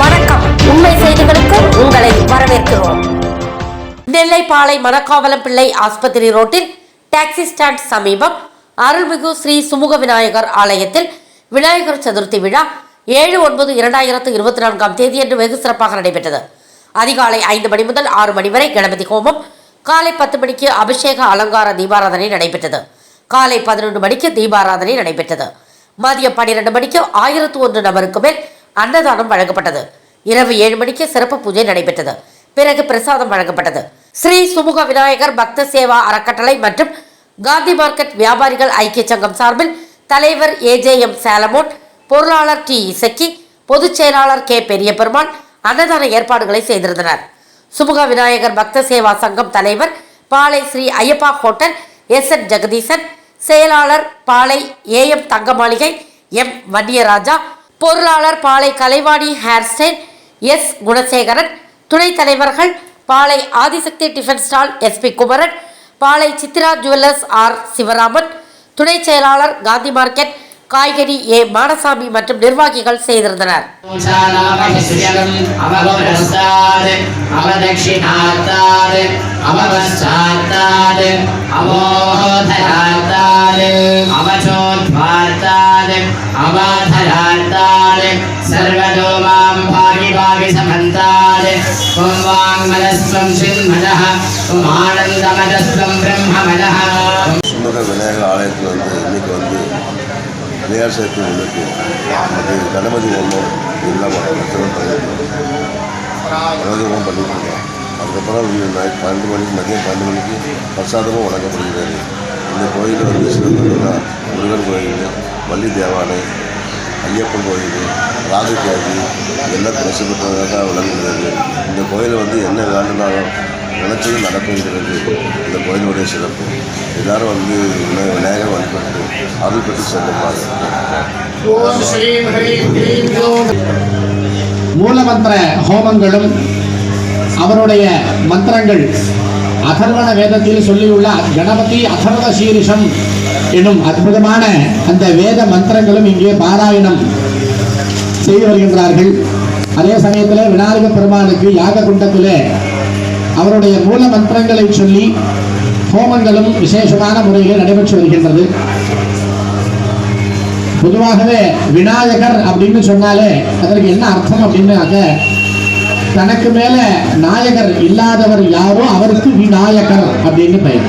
வணக்கம். உண்மை செய்திகளுக்கு உங்களை வரவேற்கிறோம். நெல்லை பாளை மணக்காவலம் பிள்ளை ஆஸ்பத்திரி ரோட்டில் டாக்ஸி ஸ்டாண்ட் சமீபம் அருள்மிகு ஸ்ரீ சுமுக விநாயகர் ஆலயத்தில் விநாயகர் சதுர்த்தி விழா ஏழு ஒன்பது இரண்டாயிரத்து இருபத்தி நான்காம் தேதியன்று வெகு சிறப்பாக நடைபெற்றது. அதிகாலை ஐந்து மணி முதல் ஆறு மணி வரை கணபதி ஹோமம் காலை பத்து மணிக்கு அபிஷேக அலங்கார தீபாராதனை நடைபெற்றது. காலை பதினொன்று மணிக்கு தீபாராதனை நடைபெற்றது. மதியம் பன்னிரண்டு மணிக்கு ஆயிரத்து ஒன்று நபருக்கு மேல் அன்னதானம் வழங்கப்பட்டது. இரவு ஏழு மணிக்கு சிறப்பு பூஜை நடைபெற்றது. பிறகு பிரசாதம் வழங்கப்பட்டது. ஸ்ரீ சுமுக விநாயகர் பக்த சேவா அறக்கட்டளை மற்றும் காந்தி மார்க்கெட் வியாபாரிகள் ஐக்கிய சங்கம் சார்பில் தலைவர் ஏஜேஎம் சாலமோன் பொருளாளர் டி இசக்கி பொதுச் செயலாளர் கே பெரியபெருமாள் அன்னதான ஏற்பாடுகளை செய்திருந்தனர். சுமுக விநாயகர் பக்த சேவா சங்கம் தலைவர் Palai Sri Ayyappa hotel S N Jagadeesan செயலாளர் பாலை ஏஎம் தங்க மாளிகை எம் வன்னியராஜா பொருளாளர் பாலை கலைவாணி ஹேர்ஸ்டைல் எஸ் குணசேகரன். துணைத் தலைவர்கள் Palai Adhisakthi tiffin stall SP Kumaran Palai Chitra jewellers R Sivaraman துணை செயலாளர் காந்தி மார்க்கெட் காய்கறி ஏ மாடசாமி மற்றும் நிர்வாகிகள் செய்திருந்தனர். அவதட்சிணாத்தார் अबाधयान्तान् सर्वतो मां भागि भागि समन्तान् ॐ वाङ्मनस्त्वं सिंहनः ॐ आनन्दमनस्त्वं ब्रह्ममनः சுந்தர விநாயகர் ஆலயத்தில் வந்து இன்றைக்கி வந்து விநாயகர் சதுர்த்தி முன்னிட்டு நமக்கு கணபதி ஹோமம் எல்லாம் கணபதி ஹோமம் பண்ணிட்டுருக்கோம் அதுக்கப்புறம் பன்னெண்டு மணிக்கு மதியம் பன்னெண்டு மணிக்கு பிரசாதமும் வழங்கப்படுகிறது. இந்த கோயிலில் வந்து சிறப்பு முருகன் கோயில் வள்ளி தேவாலயம் ஐயப்பன் கோயில் ராகுகேதி எல்லாம் பிரசித்ததாக விளங்குகிறது. இந்த கோயில் வந்து என்ன வேண்டுனாலும் நினைச்சது நடக்குங்கிறது இந்த கோயிலுடைய சிறப்பு. எல்லாரும் வந்து விநாயகர் வழிபட்டு அருள் பெற்று செல்லுமாறு. மூலமந்திர ஹோமங்களும் அவருடைய மந்திரங்கள் அதர்வண வேதத்தில் சொல்லியுள்ள கணபதி அதர்வ சீரிஷம் என்னும் அற்புதமான அந்த வேத மந்திரங்களும் இங்கே பாராயணம் செய்து வருகின்றார்கள். அதே சமயத்தில் விநாயக பெருமானுக்கு யாக குண்டத்திலே அவருடைய மூல மந்திரங்களை சொல்லி ஹோமங்களும் விசேஷமான முறையில் நடைபெற்று வருகின்றது. பொதுவாகவே விநாயகர் அப்படின்னு சொன்னாலே அதற்கு என்ன அர்த்தம் அப்படின்னாக்க தனக்கு மேல நாயகர் இல்லாதவர் யாரோ அவருக்கு விநாயகர் அப்படின்னு பெயர்.